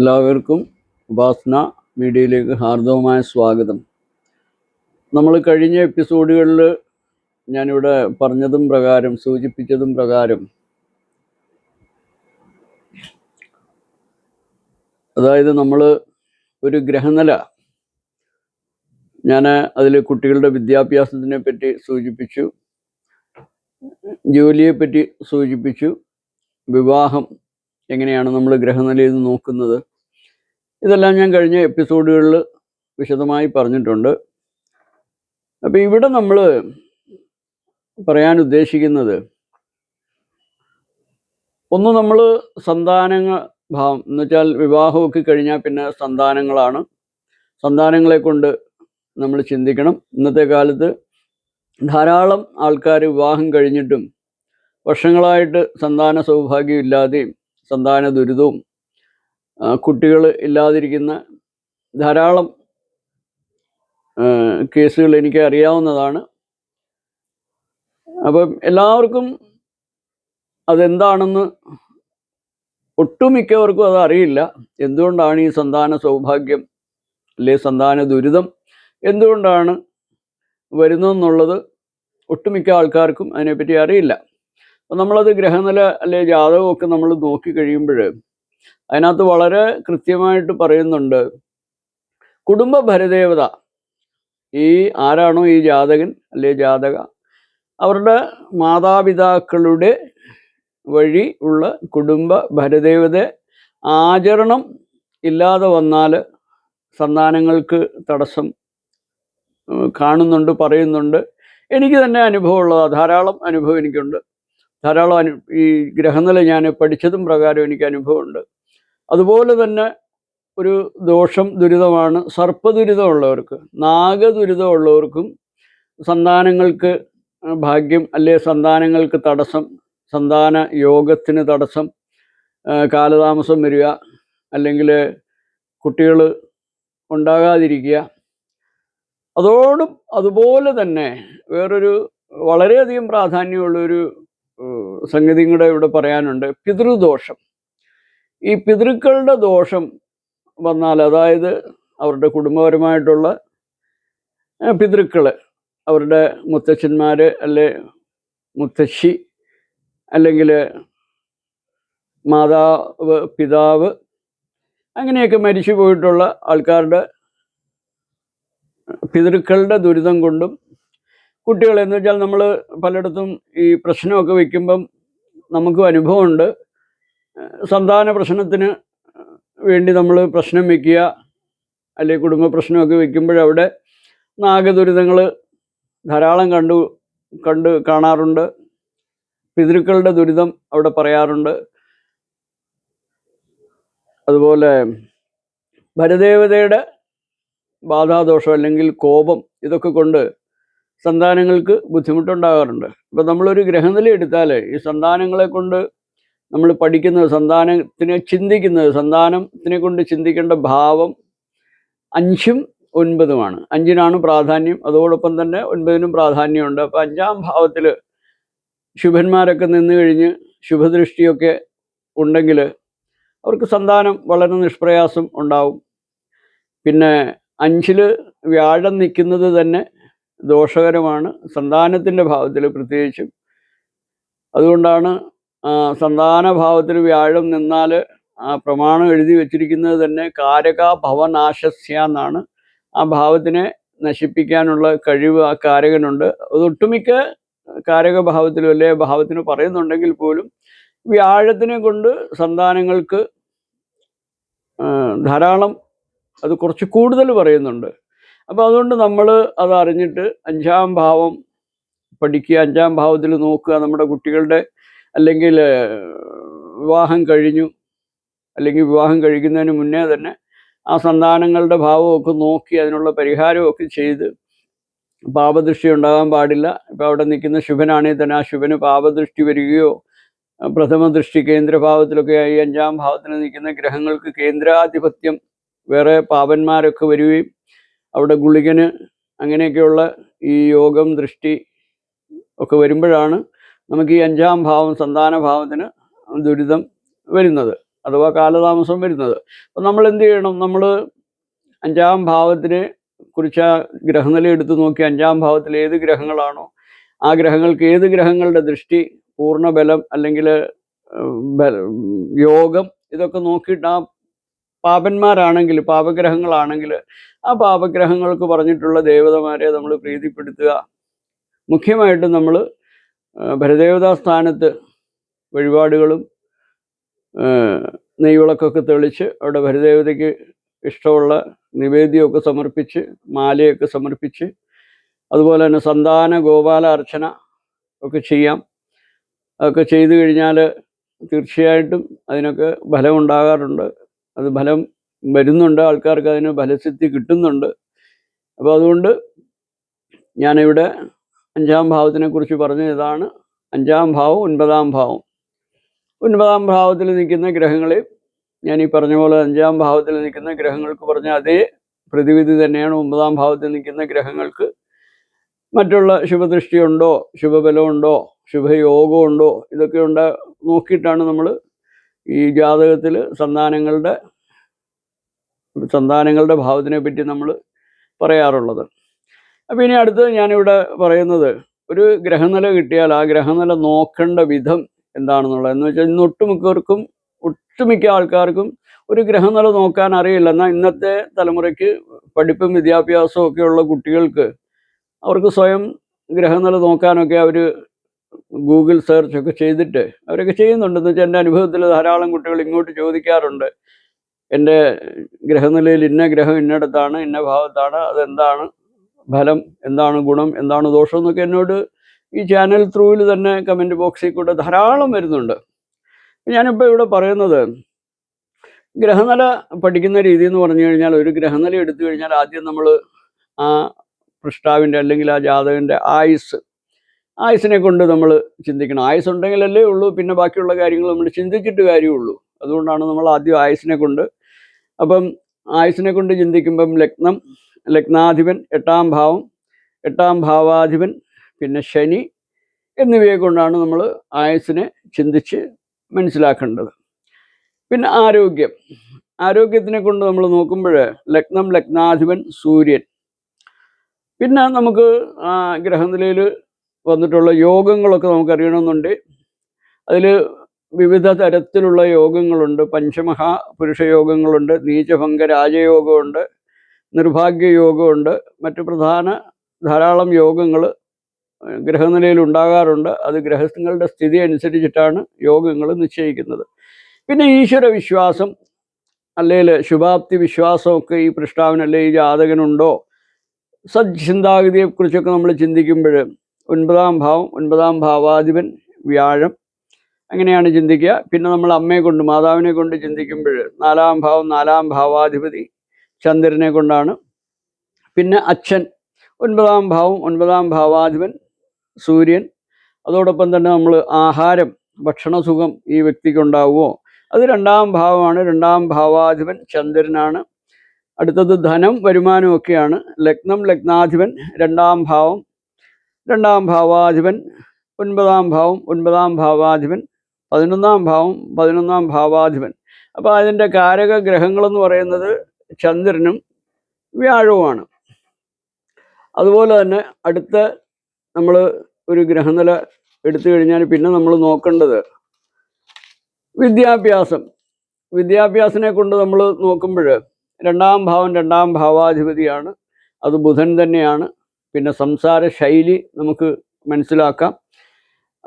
എല്ലാവർക്കും ഉപാസന മീഡിയയിലേക്ക് ഹാർദവമായ സ്വാഗതം. നമ്മൾ കഴിഞ്ഞ എപ്പിസോഡുകളിൽ ഞാനിവിടെ പറഞ്ഞതും പ്രകാരം സൂചിപ്പിച്ചതും പ്രകാരം അതായത് നമ്മൾ ഒരു ഗ്രഹനില. ഞാൻ അതിൽ കുട്ടികളുടെ വിദ്യാഭ്യാസത്തിനെ പറ്റി സൂചിപ്പിച്ചു ജോലിയെപ്പറ്റി സൂചിപ്പിച്ചു വിവാഹം എങ്ങനെയാണ് നമ്മൾ ഗ്രഹനിലയിൽ നിന്ന് നോക്കുന്നത്? ഇതെല്ലാം ഞാൻ കഴിഞ്ഞ എപ്പിസോഡുകളിൽ വിശദമായി പറഞ്ഞിട്ടുണ്ട്. അപ്പോൾ ഇവിടെ നമ്മൾ പറയാൻ ഉദ്ദേശിക്കുന്നത് ഒന്ന് നമ്മൾ സന്താനങ്ങൾ ഭാവം എന്ന് വെച്ചാൽ വിവാഹമൊക്കെ കഴിഞ്ഞാൽ പിന്നെ സന്താനങ്ങളാണ്. സന്താനങ്ങളെ കൊണ്ട് നമ്മൾ ചിന്തിക്കണം. ഇന്നത്തെ കാലത്ത് ധാരാളം ആൾക്കാർ വിവാഹം കഴിഞ്ഞിട്ടും വർഷങ്ങളായിട്ട് സന്താന സൗഭാഗ്യം ഇല്ലാതെയും സന്താന ദുരിതവും കുട്ടികൾ ഇല്ലാതിരിക്കുന്ന ധാരാളം കേസുകൾ എനിക്ക് അറിയാവുന്നതാണ്. അപ്പം എല്ലാവർക്കും അതെന്താണെന്ന് ഒട്ടുമിക്കവർക്കും അത് അറിയില്ല എന്തുകൊണ്ടാണ് ഈ സന്താന സൗഭാഗ്യം അല്ലെ സന്താന ദുരിതം? എന്തുകൊണ്ടാണ് വരുന്നതെന്നുള്ളത് ഒട്ടുമിക്ക ആൾക്കാർക്കും അതിനെപ്പറ്റി അറിയില്ല. നമ്മളത് ഗ്രഹനില അല്ലെ ജാതകമൊക്കെ നമ്മൾ നോക്കി കഴിയുമ്പോൾ അതിനകത്ത് വളരെ കൃത്യമായിട്ട് പറയുന്നുണ്ട്. കുടുംബ ഭരദേവത. ഈ ആരാണോ ഈ ജാതകൻ അല്ലെ ജാതക അവരുടെ മാതാപിതാക്കളുടെ വഴി ഉള്ള കുടുംബ ഭരദേവത ആചരണം ഇല്ലാതെ വന്നാൽ സന്താനങ്ങൾക്ക് തടസ്സം കാണുന്നുണ്ട് പറയുന്നുണ്ട്. എനിക്ക് തന്നെ അനുഭവമുള്ളതാണ് ധാരാളം അനുഭവം എനിക്കുണ്ട്. ധാരാളം അനു ഈ ഗ്രഹനില ഞാൻ പഠിച്ചതും പ്രകാരം എനിക്ക് അനുഭവമുണ്ട്. അതുപോലെ തന്നെ ഒരു ദോഷം ദുരിതമാണ് സർപ്പദുരിതമുള്ളവർക്ക്. നാഗദുരിതമുള്ളവർക്കും സന്താനങ്ങൾക്ക് ഭാഗ്യം അല്ലെ സന്താനങ്ങൾക്ക് തടസ്സം സന്താന യോഗത്തിന് തടസ്സം കാലതാമസം വരിക അല്ലെങ്കിൽ കുട്ടികൾ ഉണ്ടാകാതിരിക്കുക. അതോടും അതുപോലെ തന്നെ വേറൊരു വളരെയധികം പ്രാധാന്യമുള്ളൊരു സംഗതിയും കൂടെ ഇവിടെ പറയാനുണ്ട് പിതൃദോഷം. ഈ പിതൃക്കളുടെ ദോഷം വന്നാൽ അതായത് അവരുടെ കുടുംബപരമായിട്ടുള്ള പിതൃക്കൾ അവരുടെ മുത്തച്ഛന്മാർ അല്ലെ മുത്തശ്ശി അല്ലെങ്കിൽ മാതാവ് പിതാവ് അങ്ങനെയൊക്കെ മരിച്ചു പോയിട്ടുള്ള ആൾക്കാരുടെ പിതൃക്കളുടെ ദുരിതം കൊണ്ടും കുട്ടികൾ എന്ന് വെച്ചാൽ നമ്മൾ പലയിടത്തും ഈ പ്രശ്നമൊക്കെ വയ്ക്കുമ്പം നമുക്കും അനുഭവമുണ്ട്. സന്താന പ്രശ്നത്തിന് വേണ്ടി നമ്മൾ പ്രശ്നം വയ്ക്കുക അല്ലെങ്കിൽ കുടുംബ പ്രശ്നമൊക്കെ വയ്ക്കുമ്പോഴവിടെ നാഗദുരിതങ്ങൾ ധാരാളം കണ്ടു കണ്ട് കാണാറുണ്ട്. പിതൃക്കളുടെ ദുരിതം അവിടെ പറയാറുണ്ട്. അതുപോലെ ഭരദേവതയുടെ ബാധാദോഷം അല്ലെങ്കിൽ കോപം ഇതൊക്കെ കൊണ്ട് സന്താനങ്ങൾക്ക് ബുദ്ധിമുട്ടുണ്ടാകാറുണ്ട്. ഇപ്പം നമ്മളൊരു ഗ്രഹനില എടുത്താൽ ഈ സന്താനങ്ങളെ കൊണ്ട് നമ്മൾ പഠിക്കുന്നത് സന്താനത്തിനെ ചിന്തിക്കുന്നത് സന്താനത്തിനെ കൊണ്ട് ചിന്തിക്കേണ്ട ഭാവം അഞ്ചും ഒൻപതുമാണ്. അഞ്ചിനാണ് പ്രാധാന്യം അതോടൊപ്പം തന്നെ ഒൻപതിനും പ്രാധാന്യമുണ്ട്. അപ്പം അഞ്ചാം ഭാവത്തിൽ ശുഭന്മാരൊക്കെ നിന്ന് കഴിഞ്ഞ് ശുഭദൃഷ്ടിയൊക്കെ ഉണ്ടെങ്കിൽ അവർക്ക് സന്താനം വളരെ നിഷ്പ്രയാസം ഉണ്ടാവും. പിന്നെ അഞ്ചിൽ വ്യാഴം നിൽക്കുന്നത് തന്നെ ദോഷകരമാണ്. സന്താനത്തിന്റെ ഭാവത്തിൽ പ്രത്യേകിച്ചും. അതുകൊണ്ടാണ് സന്താന ഭാവത്തിൽ വ്യാഴം നിന്നാൽ ആ പ്രമാണം എഴുതി വച്ചിരിക്കുന്നത് തന്നെ കാരക ഭവനാശസ്യ എന്നാണ് ആ ഭാവത്തിനെ നശിപ്പിക്കാനുള്ള കഴിവ് ആ കാരകനുണ്ട്. അത് ഒട്ടുമിക്ക കാരക ഭാവത്തിലും അല്ലെ ഭാവത്തിന് പറയുന്നുണ്ടെങ്കിൽ പോലും വ്യാഴത്തിനെ കൊണ്ട് സന്താനങ്ങൾക്ക് ധാരാളം അത് കുറച്ച് കൂടുതൽ പറയുന്നുണ്ട്. അപ്പോൾ അതുകൊണ്ട് നമ്മൾ അത് അറിഞ്ഞിട്ട് അഞ്ചാം ഭാവം പഠിക്കുക അഞ്ചാം ഭാവത്തിൽ നോക്കുക. നമ്മുടെ കുട്ടികളുടെ അല്ലെങ്കിൽ വിവാഹം കഴിഞ്ഞു അല്ലെങ്കിൽ വിവാഹം കഴിക്കുന്നതിന് മുന്നേ തന്നെ ആ സന്താനങ്ങളുടെ ഭാവമൊക്കെ നോക്കി അതിനുള്ള പരിഹാരമൊക്കെ ചെയ്ത് പാപദൃഷ്ടി ഉണ്ടാകാൻ പാടില്ല. ഇപ്പം അവിടെ നിൽക്കുന്ന ശുഭനാണെങ്കിൽ തന്നെ ആ ശുഭന് പാപദൃഷ്ടി വരികയോ പ്രഥമ ദൃഷ്ടി കേന്ദ്രഭാവത്തിലൊക്കെ ആയി അഞ്ചാം ഭാവത്തിൽ നിൽക്കുന്ന ഗ്രഹങ്ങൾക്ക് കേന്ദ്രാധിപത്യം വേറെ പാപന്മാരൊക്കെ വരികയും അവിടെ ഗുളികന് അങ്ങനെയൊക്കെയുള്ള ഈ യോഗം ദൃഷ്ടി ഒക്കെ വരുമ്പോഴാണ് നമുക്ക് ഈ അഞ്ചാം ഭാവം സന്താന ഭാവത്തിന് ദുരിതം വരുന്നത് അഥവാ കാലതാമസം വരുന്നത്. അപ്പം നമ്മൾ എന്ത് ചെയ്യണം? നമ്മൾ അഞ്ചാം ഭാവത്തിനെ കുറിച്ച് ആ ഗ്രഹനില എടുത്തു നോക്കി അഞ്ചാം ഭാവത്തിൽ ഏത് ഗ്രഹങ്ങളാണോ ആ ഗ്രഹങ്ങൾക്ക് ഏത് ഗ്രഹങ്ങളുടെ ദൃഷ്ടി പൂർണ ബലം അല്ലെങ്കിൽ യോഗം ഇതൊക്കെ നോക്കിയിട്ട് ആ പാപന്മാരാണെങ്കിൽ പാപഗ്രഹങ്ങളാണെങ്കിൽ ആ പാപഗ്രഹങ്ങൾക്ക് പറഞ്ഞിട്ടുള്ള ദേവതമാരെ നമ്മൾ പ്രീതിപ്പെടുത്തുക. മുഖ്യമായിട്ടും നമ്മൾ ഭരദേവതാ സ്ഥാനത്ത് വഴിപാടുകളും നെയ്വിളക്കൊക്കെ തെളിച്ച് അവിടെ ഭരദേവതയ്ക്ക് ഇഷ്ടമുള്ള നിവേദ്യമൊക്കെ സമർപ്പിച്ച് മാലയൊക്കെ സമർപ്പിച്ച് അതുപോലെ തന്നെ സന്താന ഗോപാല അർച്ചന ഒക്കെ ചെയ്യാം. അതൊക്കെ ചെയ്തു കഴിഞ്ഞാൽ തീർച്ചയായിട്ടും അതിനൊക്കെ ഫലം ഉണ്ടാകാറുണ്ട് അത് ഫലം വരുന്നുണ്ട്. ആൾക്കാർക്ക് അതിന് ഫലസിദ്ധി കിട്ടുന്നുണ്ട്. അപ്പോൾ അതുകൊണ്ട് ഞാനിവിടെ അഞ്ചാം ഭാവത്തിനെ കുറിച്ച് പറഞ്ഞ ഇതാണ് അഞ്ചാം ഭാവം ഒൻപതാം ഭാവം. ഒൻപതാം ഭാവത്തിൽ നിൽക്കുന്ന ഗ്രഹങ്ങളെ ഞാൻ ഈ പറഞ്ഞ പോലെ അഞ്ചാം ഭാവത്തിൽ നിൽക്കുന്ന ഗ്രഹങ്ങൾക്ക് പറഞ്ഞ അതേ പ്രതിവിധി തന്നെയാണ് ഒമ്പതാം ഭാവത്തിൽ നിൽക്കുന്ന ഗ്രഹങ്ങൾക്ക്. മറ്റുള്ള ശുഭദൃഷ്ടിയുണ്ടോ ശുഭബലമുണ്ടോ ശുഭയോഗമുണ്ടോ ഇതൊക്കെ ഉണ്ട്. നോക്കിയിട്ടാണ് നമ്മൾ ഈ ജാതകത്തിൽ സന്താനങ്ങളുടെ സന്താനങ്ങളുടെ ഭാവത്തിനെ പറ്റി നമ്മൾ പറയാറുള്ളത്. അപ്പോൾ ഇനി അടുത്തത് ഞാനിവിടെ പറയുന്നത് ഒരു ഗ്രഹനില കിട്ടിയാൽ ആ ഗ്രഹനില നോക്കേണ്ട വിധം എന്താണെന്നുള്ളത്. എന്ന് വെച്ചാൽ ഇന്ന് ഒട്ടുമിക്കവർക്കും ഒട്ടുമിക്ക ആൾക്കാർക്കും ഒരു ഗ്രഹനില നോക്കാൻ അറിയില്ല. എന്നാൽ ഇന്നത്തെ തലമുറയ്ക്ക് പഠിപ്പും വിദ്യാഭ്യാസവും ഒക്കെയുള്ള കുട്ടികൾക്ക് അവർക്ക് സ്വയം ഗ്രഹനില നോക്കാനൊക്കെ അവർ ഗൂഗിൾ സെർച്ച് ഒക്കെ ചെയ്തിട്ട് അവരൊക്കെ ചെയ്യുന്നുണ്ടെന്ന് വെച്ചാൽ എന്റെ അനുഭവത്തിൽ ധാരാളം കുട്ടികൾ ഇങ്ങോട്ട് ചോദിക്കാറുണ്ട്. എന്റെ ഗ്രഹനിലയിൽ ഇന്ന ഗ്രഹം ഇന്നടത്താണ് ഇന്ന ഭാവത്താണ് അതെന്താണ് ഫലം എന്താണ് ഗുണം എന്താണ് ദോഷം എന്നൊക്കെ എന്നോട് ഈ ചാനൽ ത്രൂവിൽ തന്നെ കമന്റ് ബോക്സിൽ കൂടെ ധാരാളം വരുന്നുണ്ട്. ഞാനിപ്പോൾ ഇവിടെ പറയുന്നത് ഗ്രഹനില പഠിക്കുന്ന രീതി എന്ന് പറഞ്ഞു കഴിഞ്ഞാൽ ഒരു ഗ്രഹനില എടുത്തു കഴിഞ്ഞാൽ ആദ്യം നമ്മൾ ആ പൃഷ്ടാവിന്റെ അല്ലെങ്കിൽ ആ ജാതകന്റെ ആയുസ് ആയുസിനെ കൊണ്ട് നമ്മൾ ചിന്തിക്കണം. ആയുസ് ഉണ്ടെങ്കിലല്ലേ ഉള്ളൂ പിന്നെ ബാക്കിയുള്ള കാര്യങ്ങൾ നമ്മൾ ചിന്തിച്ചിട്ട് കാര്യമുള്ളൂ. അതുകൊണ്ടാണ് നമ്മൾ ആദ്യം ആയുസിനെ കൊണ്ട്. അപ്പം ആയുസിനെ കൊണ്ട് ചിന്തിക്കുമ്പം ലഗ്നം ലഗ്നാധിപൻ എട്ടാം ഭാവം എട്ടാം ഭാവാധിപൻ പിന്നെ ശനി എന്നിവയെ കൊണ്ടാണ് നമ്മൾ ആയുസിനെ ചിന്തിച്ച് മനസ്സിലാക്കേണ്ടത്. പിന്നെ ആരോഗ്യം. ആരോഗ്യത്തിനെ കൊണ്ട് നമ്മൾ നോക്കുമ്പോൾ ലഗ്നം ലഗ്നാധിപൻ സൂര്യൻ. പിന്നെ നമുക്ക് ഗ്രഹനിലയിൽ വന്നിട്ടുള്ള യോഗങ്ങളൊക്കെ നമുക്ക് അറിയണമെന്നുണ്ട് അതിൽ വിവിധ തരത്തിലുള്ള യോഗങ്ങളുണ്ട്. പഞ്ചമഹാ പുരുഷ യോഗങ്ങളുണ്ട് നീചഭംഗ രാജയോഗമുണ്ട് നിർഭാഗ്യ യോഗമുണ്ട് മറ്റ് പ്രധാന ധാരാളം യോഗങ്ങൾ ഗ്രഹനിലയിൽ ഉണ്ടാകാറുണ്ട്. അത് ഗ്രഹങ്ങളുടെ സ്ഥിതി അനുസരിച്ചിട്ടാണ് യോഗങ്ങൾ നിശ്ചയിക്കുന്നത്. പിന്നെ ഈശ്വര വിശ്വാസം അല്ലെങ്കിൽ ശുഭാപ്തി വിശ്വാസമൊക്കെ ഈ പൃഷ്ടാവിനല്ലേ ഈ ജാതകനുണ്ടോ? സജ്ചിന്താഗതിയെക്കുറിച്ചൊക്കെ നമ്മൾ ചിന്തിക്കുമ്പോൾ ഒൻപതാം ഭാവം ഒൻപതാം ഭാവാധിപൻ വ്യാഴം. അങ്ങനെയാണ് ചിന്തിക്കുക. പിന്നെ നമ്മൾ അമ്മയെ കൊണ്ട് മാതാവിനെ കൊണ്ട് ചിന്തിക്കുമ്പോൾ നാലാം ഭാവം നാലാം ഭാവാധിപതി ചന്ദ്രനെ കൊണ്ടാണ്. പിന്നെ അച്ഛൻ ഒൻപതാം ഭാവം ഒൻപതാം ഭാവാധിപൻ സൂര്യൻ. അതോടൊപ്പം തന്നെ നമ്മൾ ആഹാരം ഭക്ഷണസുഖം ഈ വ്യക്തിക്ക് ഉണ്ടാവുമോ അത് രണ്ടാം ഭാവമാണ്. രണ്ടാം ഭാവാധിപൻ ചന്ദ്രനാണ്. അടുത്തത് ധനം വരുമാനമൊക്കെയാണ്. ലഗ്നം ലഗ്നാധിപൻ രണ്ടാം ഭാവം രണ്ടാം ഭാവാധിപൻ ഒൻപതാം ഭാവം ഒൻപതാം ഭാവാധിപൻ പതിനൊന്നാം ഭാവം പതിനൊന്നാം ഭാവാധിപൻ. അപ്പോൾ അതിന്റെ കാരക ഗ്രഹങ്ങളെന്ന് പറയുന്നത് ചന്ദ്രനും വ്യാഴവുമാണ്. അതുപോലെ തന്നെ അടുത്ത നമ്മൾ ഒരു ഗ്രഹനില എടുത്തു കഴിഞ്ഞാൽ പിന്നെ നമ്മൾ നോക്കേണ്ടത് വിദ്യാഭ്യാസം. വിദ്യാഭ്യാസനെ കൊണ്ട് നമ്മൾ നോക്കുമ്പോൾ രണ്ടാം ഭാവം രണ്ടാം ഭാവാധിപതിയാണ്. അത് ബുധൻ തന്നെയാണ്. പിന്നെ സംസാര ശൈലി നമുക്ക് മനസ്സിലാക്കാം.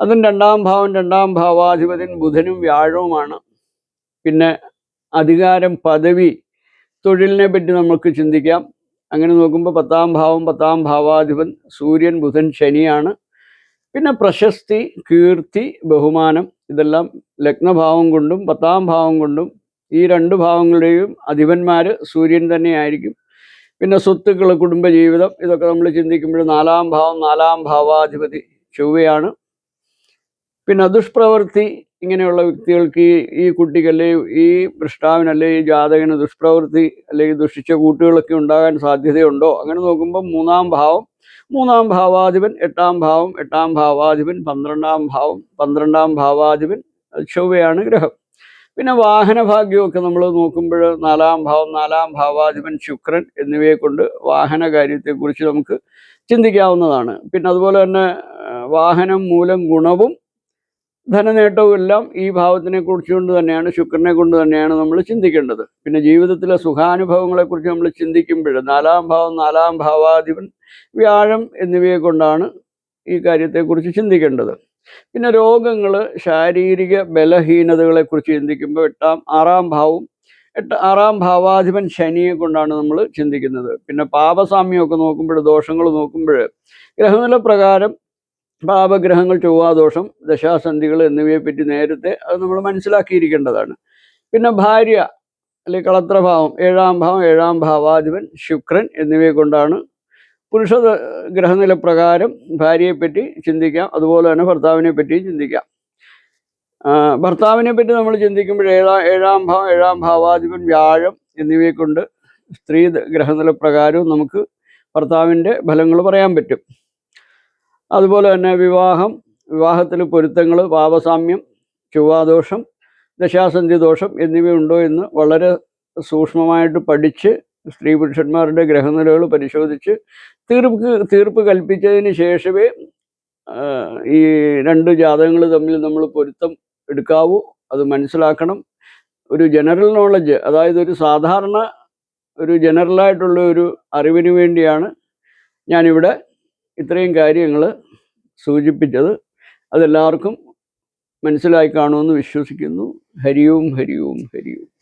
അതും രണ്ടാം ഭാവം രണ്ടാം ഭാവാധിപതിൻ ബുധനും വ്യാഴവുമാണ്. പിന്നെ അധികാരം പദവി തൊഴിലിനെ പറ്റി നമുക്ക് ചിന്തിക്കാം. അങ്ങനെ നോക്കുമ്പോൾ പത്താം ഭാവം പത്താം ഭാവാധിപൻ സൂര്യൻ ബുധൻ ശനിയാണ്. പിന്നെ പ്രശസ്തി കീർത്തി ബഹുമാനം ഇതെല്ലാം ലഗ്നഭാവം കൊണ്ടും പത്താം ഭാവം കൊണ്ടും ഈ രണ്ട് ഭാവങ്ങളുടെയും അധിപന്മാർ സൂര്യൻ തന്നെയായിരിക്കും പിന്നെ സ്വത്തുക്കൾ കുടുംബജീവിതം ഇതൊക്കെ നമ്മൾ ചിന്തിക്കുമ്പോൾ നാലാം ഭാവം നാലാം ഭാവാധിപതി ചൊവ്വയാണ്. പിന്നെ ദുഷ്പ്രവൃത്തി ഇങ്ങനെയുള്ള വ്യക്തികൾക്ക് ഈ ഈ കുട്ടിക്കല്ലേ ഈ പൃഷ്ടാവിനല്ലേ ഈ ജാതകന് ദുഷ്പ്രവൃത്തി അല്ലെങ്കിൽ ദുഷിച്ച കൂട്ടുകളൊക്കെ ഉണ്ടാകാൻ സാധ്യതയുണ്ടോ? അങ്ങനെ നോക്കുമ്പോൾ മൂന്നാം ഭാവം മൂന്നാം ഭാവാധിപൻ എട്ടാം ഭാവം എട്ടാം ഭാവാധിപൻ പന്ത്രണ്ടാം ഭാവം പന്ത്രണ്ടാം ഭാവാധിപൻ ചൊവ്വയാണ് ഗ്രഹം. പിന്നെ വാഹന ഭാഗ്യമൊക്കെ നമ്മൾ നോക്കുമ്പോൾ നാലാം ഭാവം നാലാം ഭാവാധിപൻ ശുക്രൻ എന്നിവയെ കൊണ്ട് വാഹന കാര്യത്തെക്കുറിച്ച് നമുക്ക് ചിന്തിക്കാവുന്നതാണ്. പിന്നെ അതുപോലെ തന്നെ വാഹനം മൂലം ഗുണവും ധനനേട്ടവും എല്ലാം ഈ ഭാവത്തിനെ കുറിച്ച് കൊണ്ട് തന്നെയാണ് ശുക്രനെ കൊണ്ട് തന്നെയാണ് നമ്മൾ ചിന്തിക്കേണ്ടത്. പിന്നെ ജീവിതത്തിലെ സുഖാനുഭവങ്ങളെക്കുറിച്ച് നമ്മൾ ചിന്തിക്കുമ്പോൾ നാലാം ഭാവം നാലാം ഭാവാധിപൻ വ്യാഴം എന്നിവയെ കൊണ്ടാണ് ഈ കാര്യത്തെക്കുറിച്ച് ചിന്തിക്കേണ്ടത്. പിന്നെ രോഗങ്ങൾ ശാരീരിക ബലഹീനതകളെക്കുറിച്ച് ചിന്തിക്കുമ്പോൾ എട്ടാം ആറാം ഭാവം എട്ട് ആറാം ഭാവാധിപൻ ശനിയെ കൊണ്ടാണ് നമ്മൾ ചിന്തിക്കുന്നത്. പിന്നെ പാപസാമ്യമൊക്കെ നോക്കുമ്പോൾ ദോഷങ്ങൾ നോക്കുമ്പോൾ ഗ്രഹനില പ്രകാരം പാപഗ്രഹങ്ങൾ ചൊവ്വാദോഷം ദശാസന്ധികൾ എന്നിവയെ പറ്റി നേരത്തെ അത് നമ്മൾ മനസ്സിലാക്കിയിരിക്കേണ്ടതാണ്. പിന്നെ ഭാര്യ അല്ലെങ്കിൽ കളത്രഭാവം ഏഴാം ഭാവം ഏഴാം ഭാവാധിപൻ ശുക്രൻ എന്നിവയെ കൊണ്ടാണ് പുരുഷ ഗ്രഹനിലപ്രകാരം ഗ്രഹനില പ്രകാരം ഭാര്യയെപ്പറ്റി ചിന്തിക്കാം. അതുപോലെ തന്നെ ഭർത്താവിനെ പറ്റിയും ചിന്തിക്കാം. ഭർത്താവിനെ പറ്റി നമ്മൾ ചിന്തിക്കുമ്പോൾ ഏഴാം ഏഴാം ഭാവം ഏഴാം ഭാവാധിപൻ വ്യാഴം എന്നിവയെ കൊണ്ട് സ്ത്രീ ഗ്രഹനിലപ്രകാരവും ഗ്രഹനില പ്രകാരവും നമുക്ക് ഭർത്താവിന്റെ ഫലങ്ങൾ പറയാൻ പറ്റും. അതുപോലെ തന്നെ വിവാഹം വിവാഹത്തിൽ പൊരുത്തങ്ങൾ പാപസാമ്യം ചൊവ്വാദോഷം ദശാസന്ധി ദോഷം എന്നിവയുണ്ടോ എന്ന് വളരെ സൂക്ഷ്മമായിട്ട് പഠിച്ച് സ്ത്രീ പുരുഷന്മാരുടെ ഗ്രഹനിലകൾ പരിശോധിച്ച് തീർപ്പ് തീർപ്പ് കൽപ്പിച്ചതിന് ശേഷമേ ഈ രണ്ട് ജാതകങ്ങൾ തമ്മിൽ നമ്മൾ പൊരുത്തം എടുക്കാവൂ അത് മനസ്സിലാക്കണം. ഒരു ജനറൽ നോളജ് അതായത് ഒരു സാധാരണ ഒരു ജനറലായിട്ടുള്ള ഒരു അറിവിന് വേണ്ടിയാണ് ഞാനിവിടെ ഇത്രയും കാര്യങ്ങൾ സൂചിപ്പിച്ചത്. അതെല്ലാവർക്കും മനസ്സിലായി കാണുമെന്ന് വിശ്വസിക്കുന്നു. ഹരിയും ഹരിയും ഹരിയും.